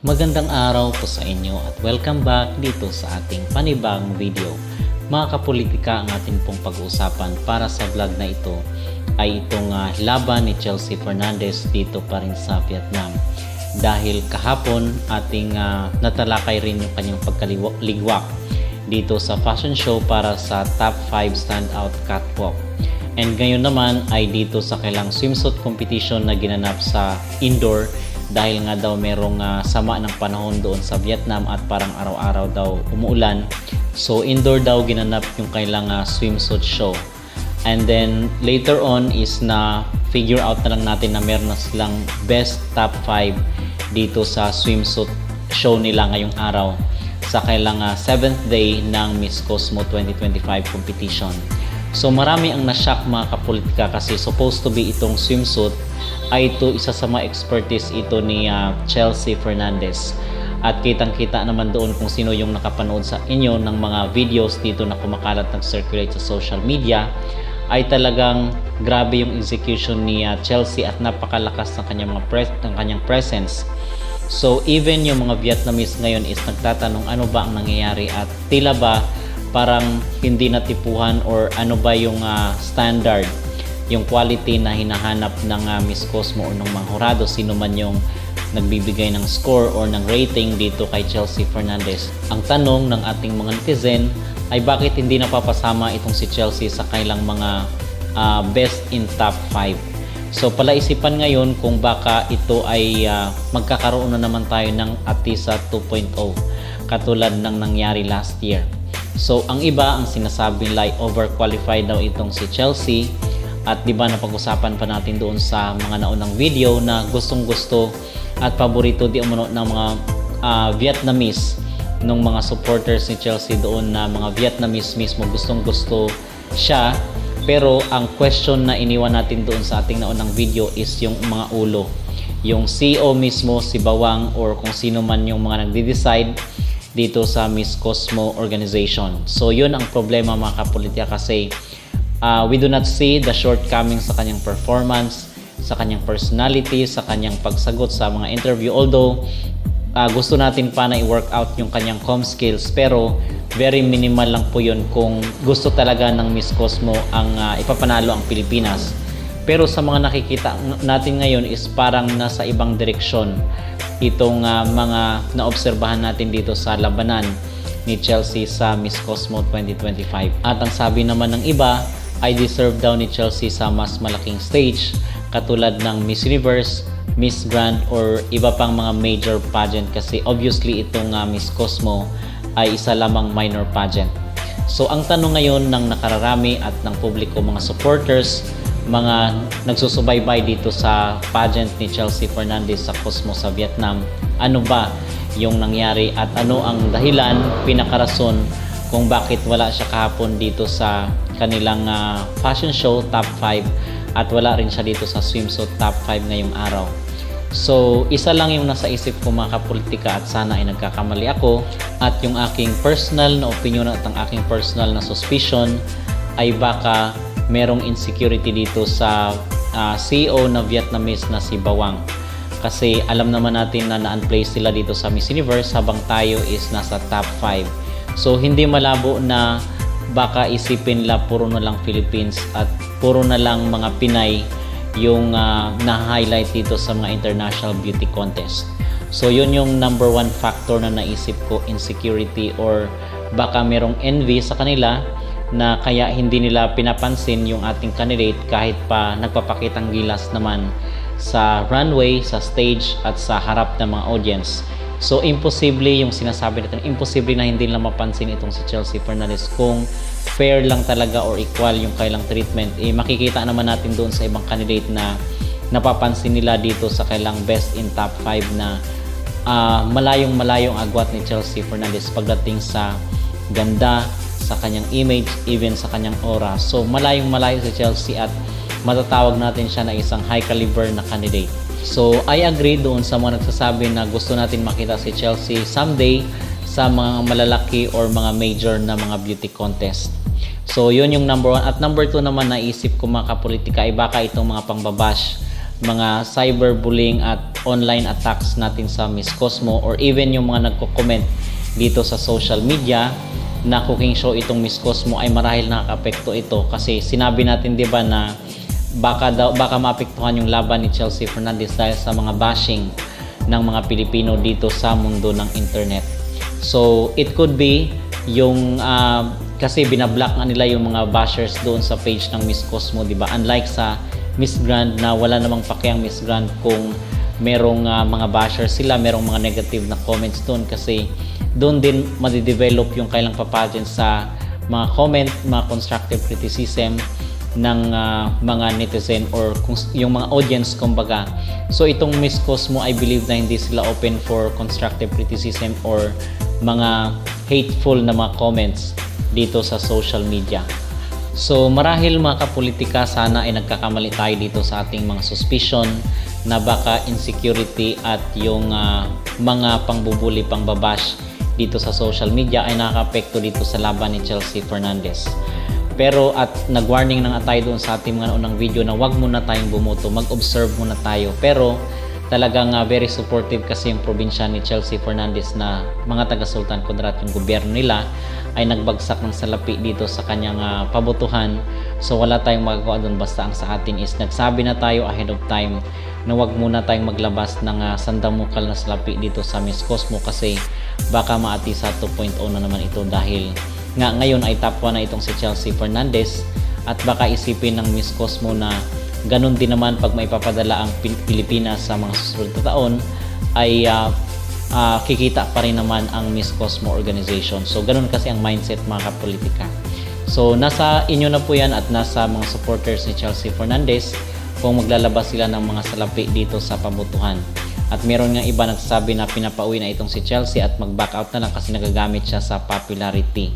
Magandang araw po sa inyo at welcome back dito sa ating panibagong video. Mga kapolitika ang ating pong pag-uusapan para sa vlog na ito ay itong ah, laban ni Chelsea Fernandez dito pa rin sa Vietnam. Dahil kahapon ating ah, natalakay rin yung kanyang pagkaligwak dito sa fashion show para sa top 5 standout catwalk. And ngayon naman ay dito sa kailang swimsuit competition na ginanap sa indoor dahil nga daw merong ah, sama ng panahon doon sa Vietnam at parang araw-araw daw umuulan. So indoor daw ginanap yung kailang ah, swimsuit show. And then later on is na figure out na lang natin na meron na silang best top 5 dito sa swimsuit show nila ngayong araw sa kailang 7th day ng Miss Cosmo 2025 competition. So marami ang nashock mga kapolitika kasi supposed to be itong swimsuit ay ito isa sa mga expertise ito ni ah, Chelsea Fernandez. At kitang-kita naman doon kung sino yung nakapanood sa inyo ng mga videos dito na kumakalat nag-circulate sa social media ay talagang grabe yung execution ni ah, Chelsea at napakalakas ng kanyang mga pres- ng kanyang presence. So even yung mga Vietnamese ngayon is nagtatanong ano ba ang nangyayari at tila ba parang hindi natipuhan or ano ba yung ah, standard yung quality na hinahanap ng ah, Miss Cosmo o ng mga hurado sino man yung nagbibigay ng score or ng rating dito kay Chelsea Fernandez. Ang tanong ng ating mga netizen ay bakit hindi napapasama itong si Chelsea sa kailang mga ah, best in top 5. So palaisipan ngayon kung baka ito ay ah, magkakaroon na naman tayo ng Atisa 2.0 katulad ng nangyari last year. So ang iba ang sinasabi like overqualified daw itong si Chelsea at di ba napag-usapan pa natin doon sa mga naunang video na gustong gusto at paborito di umano ng mga ah, Vietnamese nung mga supporters ni Chelsea doon na mga Vietnamese mismo gustong gusto siya. Pero ang question na iniwan natin doon sa ating naunang video is yung mga ulo. Yung CEO mismo si Bawang or kung sino man yung mga nagde-decide dito sa Miss Cosmo organization. So yun ang problema mga kapolitika kasi uh, we do not see the shortcomings sa kanyang performance, sa kanyang personality, sa kanyang pagsagot sa mga interview. Although, uh, gusto natin pa na i-work out yung kanyang com skills, pero very minimal lang po yun kung gusto talaga ng Miss Cosmo ang uh, ipapanalo ang Pilipinas. Pero sa mga nakikita natin ngayon is parang nasa ibang direksyon itong uh, mga naobserbahan natin dito sa labanan ni Chelsea sa Miss Cosmo 2025. At ang sabi naman ng iba, ay deserve daw ni Chelsea sa mas malaking stage katulad ng Miss Universe, Miss Grand or iba pang mga major pageant kasi obviously itong uh, Miss Cosmo ay isa lamang minor pageant. So ang tanong ngayon ng nakararami at ng publiko mga supporters, mga nagsusubaybay dito sa pageant ni Chelsea Fernandez sa Cosmo sa Vietnam, ano ba yung nangyari at ano ang dahilan, pinakarason kung bakit wala siya kahapon dito sa kanilang ah, fashion show top 5 at wala rin siya dito sa swimsuit top 5 ngayong araw. So, isa lang yung nasa isip ko mga kapolitika at sana ay nagkakamali ako at yung aking personal na opinion at ang aking personal na suspicion ay baka merong insecurity dito sa ah, CEO na Vietnamese na si Bawang. Kasi alam naman natin na na-unplace sila dito sa Miss Universe habang tayo is nasa top 5. So hindi malabo na baka isipin la puro na lang Philippines at puro na lang mga Pinay yung ah, na-highlight dito sa mga international beauty contest. So yun yung number one factor na naisip ko, insecurity or baka merong envy sa kanila na kaya hindi nila pinapansin yung ating candidate kahit pa nagpapakitang gilas naman sa runway, sa stage at sa harap ng mga audience. So, imposible yung sinasabi natin. Imposible na hindi nila mapansin itong si Chelsea Fernandez kung fair lang talaga or equal yung kailang treatment. Eh, makikita naman natin doon sa ibang candidate na napapansin nila dito sa kailang best in top 5 na ah, malayong malayong agwat ni Chelsea Fernandez pagdating sa ganda, sa kanyang image, even sa kanyang aura. So, malayong malayo si Chelsea at matatawag natin siya na isang high caliber na candidate. So, I agree doon sa mga nagsasabi na gusto natin makita si Chelsea someday sa mga malalaki or mga major na mga beauty contest. So, yun yung number one. At number two naman naisip ko mga kapolitika ay baka itong mga pangbabash mga cyberbullying at online attacks natin sa Miss Cosmo or even yung mga nagko-comment dito sa social media na cooking show itong Miss Cosmo ay marahil nakakapekto ito kasi sinabi natin 'di ba na baka daw baka maapektuhan yung laban ni Chelsea Fernandez dahil sa mga bashing ng mga Pilipino dito sa mundo ng internet. So it could be yung ah, kasi binablock nga nila yung mga bashers doon sa page ng Miss Cosmo, 'di ba? Unlike sa Miss Grand na wala namang pakiang Miss Grand kung merong ah, mga bashers sila, merong mga negative na comments doon kasi doon din madidevelop yung kailang papageant sa mga comment, mga constructive criticism ng ah, mga netizen or kung, yung mga audience kumbaga. So itong Miss Cosmo, I believe na hindi sila open for constructive criticism or mga hateful na mga comments dito sa social media. So marahil mga kapolitika, sana ay nagkakamali tayo dito sa ating mga suspicion na baka insecurity at yung ah, mga pangbubuli, pangbabash dito sa social media ay nakakapekto dito sa laban ni Chelsea Fernandez. Pero at nag-warning na nga tayo doon sa ating mga unang video na wag muna tayong bumoto, mag-observe muna tayo. Pero talagang ah, very supportive kasi yung probinsya ni Chelsea Fernandez na mga taga Sultan Kudarat yung gobyerno nila ay nagbagsak ng salapi dito sa kanyang ah, pabotohan. So wala tayong magagawa doon basta ang sa atin is nagsabi na tayo ahead of time na wag muna tayong maglabas ng ah, sandamukal na salapi dito sa Miss Cosmo kasi baka maati sa 2.0 na naman ito dahil nga ngayon ay top 1 na itong si Chelsea Fernandez at baka isipin ng Miss Cosmo na ganun din naman pag may papadala ang Pil- Pilipinas sa mga susunod na taon ay ah, ah, kikita pa rin naman ang Miss Cosmo organization. So ganun kasi ang mindset mga kapolitika. So nasa inyo na po yan at nasa mga supporters ni Chelsea Fernandez kung maglalabas sila ng mga salapi dito sa pabotohan. At meron nga iba nagsasabi na pinapauwi na itong si Chelsea at mag-back out na lang kasi nagagamit siya sa popularity.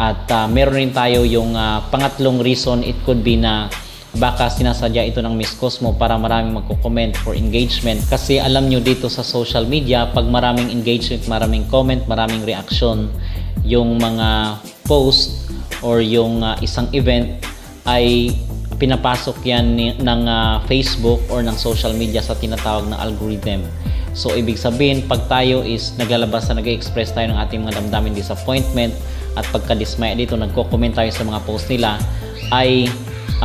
At ah, meron rin tayo yung ah, pangatlong reason it could be na baka sinasadya ito ng Miss Cosmo para maraming magko-comment for engagement kasi alam nyo dito sa social media pag maraming engagement, maraming comment, maraming reaction yung mga post or yung ah, isang event ay pinapasok yan ni- ng ah, Facebook or ng social media sa tinatawag na algorithm. So, ibig sabihin, pag tayo is naglalabas na nag-express tayo ng ating mga damdamin disappointment at pagka-dismaya dito, nagko-comment tayo sa mga post nila, ay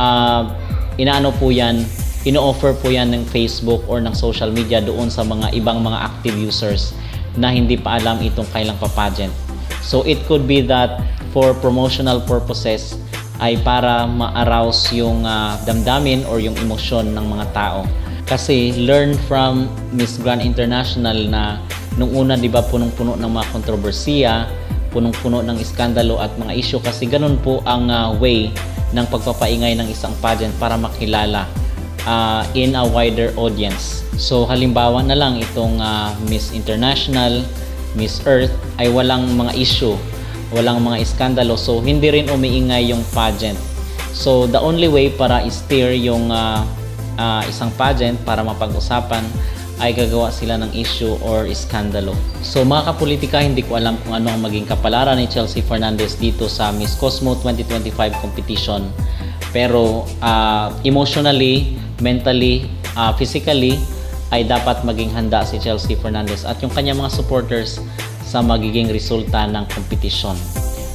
ah, inaano po yan, ino-offer po yan ng Facebook or ng social media doon sa mga ibang mga active users na hindi pa alam itong kailang papageant. So it could be that for promotional purposes ay para ma-arouse yung ah, damdamin or yung emosyon ng mga tao. Kasi learn from Miss Grand International na nung una 'di ba punong-puno ng mga kontrobersiya, punong-puno ng iskandalo at mga issue kasi ganun po ang ah, way ng pagpapaingay ng isang pageant para makilala ah, in a wider audience. So halimbawa na lang itong ah, Miss International, Miss Earth ay walang mga issue, walang mga iskandalo. So hindi rin umiingay yung pageant. So the only way para i-steer yung ah, ah, isang pageant para mapag-usapan ay gagawa sila ng issue or iskandalo. So mga kapolitika, hindi ko alam kung ano ang maging kapalaran ni Chelsea Fernandez dito sa Miss Cosmo 2025 competition. Pero ah, emotionally, mentally, ah, physically, ay dapat maging handa si Chelsea Fernandez at yung kanyang mga supporters sa magiging resulta ng competition.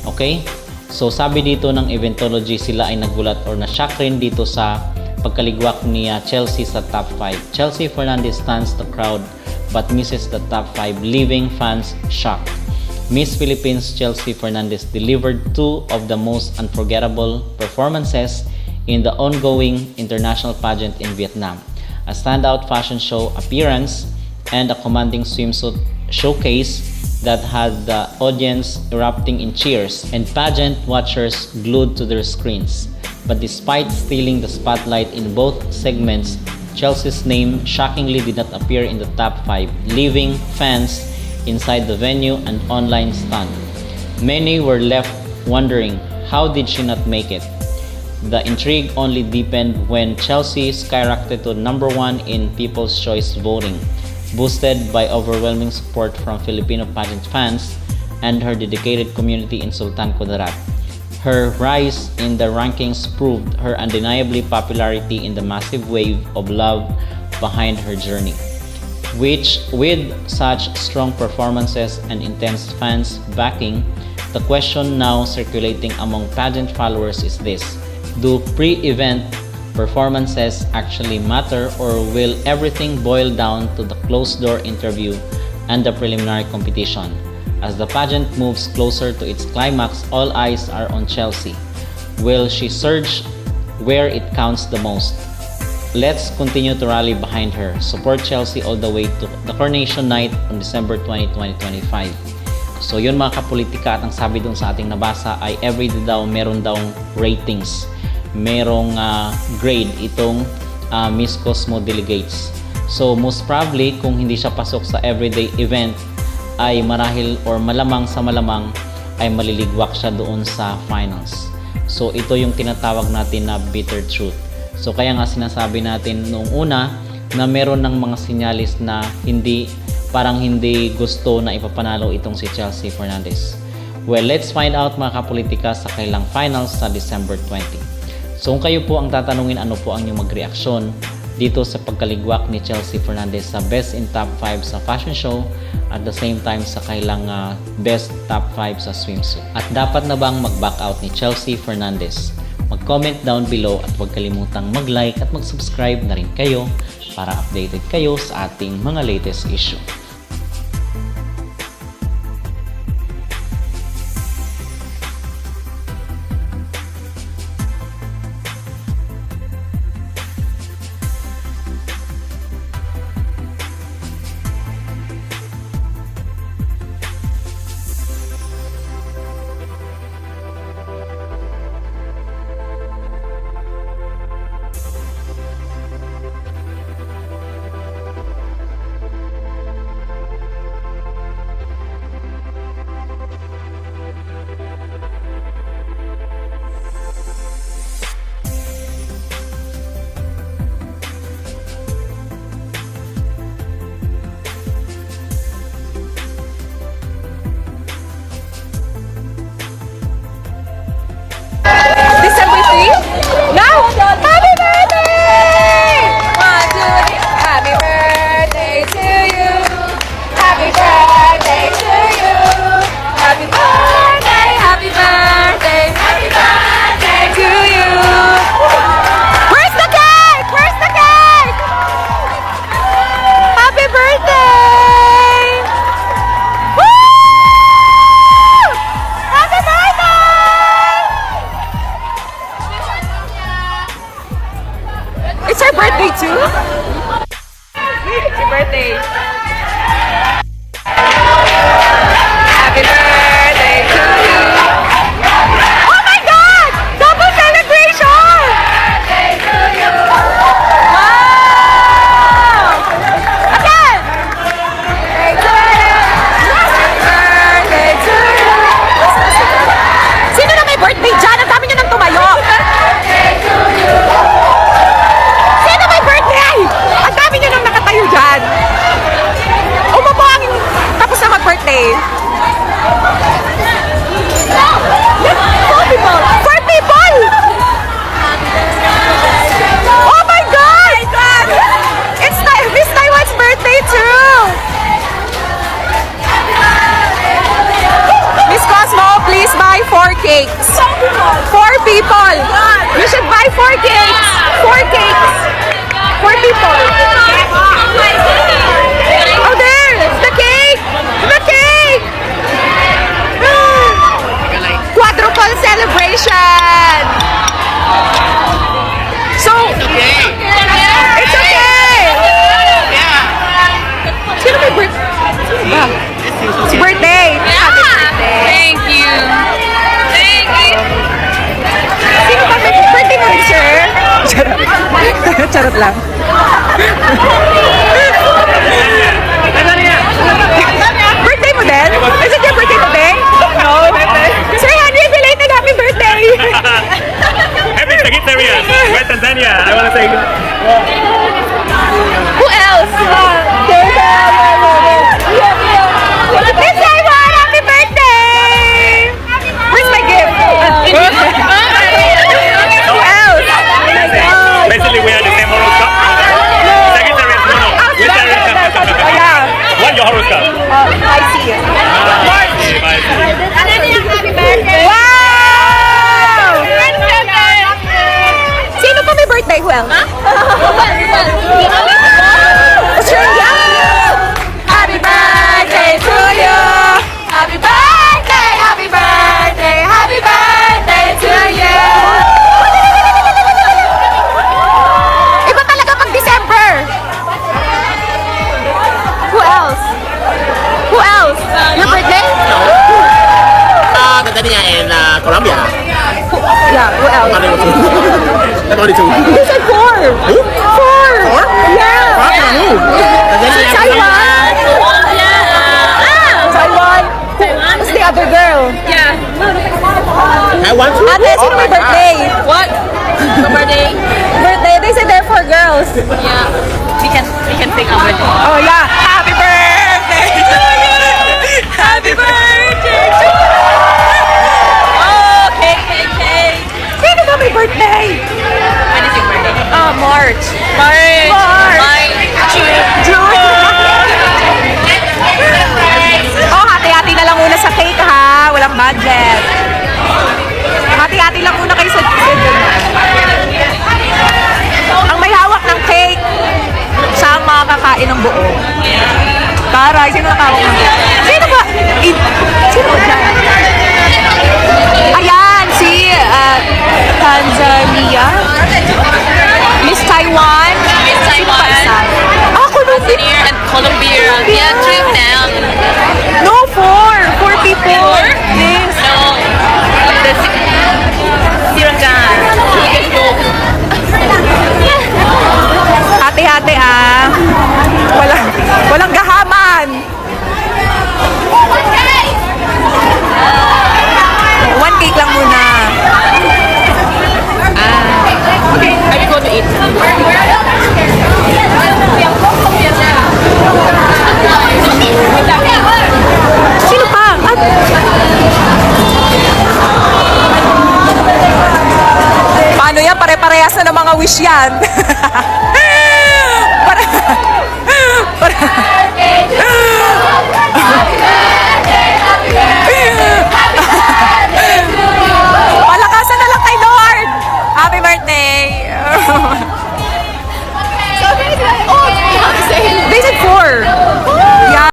Okay? So sabi dito ng Eventology, sila ay nagulat or na-shock rin dito sa pagkaligwak ni Chelsea sa top 5. Chelsea Fernandez stuns the crowd but misses the top 5, leaving fans shocked. Miss Philippines Chelsea Fernandez delivered two of the most unforgettable performances in the ongoing international pageant in Vietnam. A standout fashion show appearance and a commanding swimsuit showcase that had the audience erupting in cheers and pageant watchers glued to their screens. But despite stealing the spotlight in both segments, Chelsea's name shockingly did not appear in the top 5, leaving fans inside the venue and online stunned. Many were left wondering how did she not make it? The intrigue only deepened when Chelsea skyrocketed to number one in People's Choice voting, boosted by overwhelming support from Filipino pageant fans and her dedicated community in Sultan Kudarat. Her rise in the rankings proved her undeniably popularity in the massive wave of love behind her journey. Which, with such strong performances and intense fans backing, the question now circulating among pageant followers is this Do pre event performances actually matter, or will everything boil down to the closed door interview and the preliminary competition? As the pageant moves closer to its climax, all eyes are on Chelsea. Will she surge where it counts the most? Let's continue to rally behind her. Support Chelsea all the way to the coronation night on December 20, 2025. So yun mga kapolitika at ang sabi dun sa ating nabasa ay everyday daw meron daw ratings. Merong ah, grade itong ah, Miss Cosmo Delegates. So most probably kung hindi siya pasok sa everyday event ay marahil or malamang sa malamang ay maliligwak siya doon sa finals. So ito yung tinatawag natin na bitter truth. So kaya nga sinasabi natin noong una na meron ng mga sinyalis na hindi parang hindi gusto na ipapanalo itong si Chelsea Fernandez. Well, let's find out mga kapolitika sa kailang finals sa December 20. So kung kayo po ang tatanungin ano po ang inyong magreaksyon dito sa pagkaligwak ni Chelsea Fernandez sa Best in Top 5 sa fashion show at the same time sa kailang ah, Best Top 5 sa swimsuit. At dapat na bang mag-back out ni Chelsea Fernandez? Mag-comment down below at huwag kalimutang mag-like at mag-subscribe na rin kayo para updated kayo sa ating mga latest issue. Birthday mo din? Is it your birthday today? No. Sir Henry, belated happy birthday! Happy Sagittarius! Tanzania. I want to say See you. Okay, bye. Happy birthday! Wow! Sino pa may birthday? Who else? Australia! Colombia. Yeah, who else? Ano yung two? Ano yung two? You said four. Four. Four? Yeah. Ah, who? Ganda niya. Taiwan. Taiwan. Who's the other girl? Yeah. I want to. Ate, sino may birthday? What? The birthday? Birthday. They said they're for girls. Yeah. We can we can sing our birthday. Oh, yeah. Happy birthday. Happy birthday English.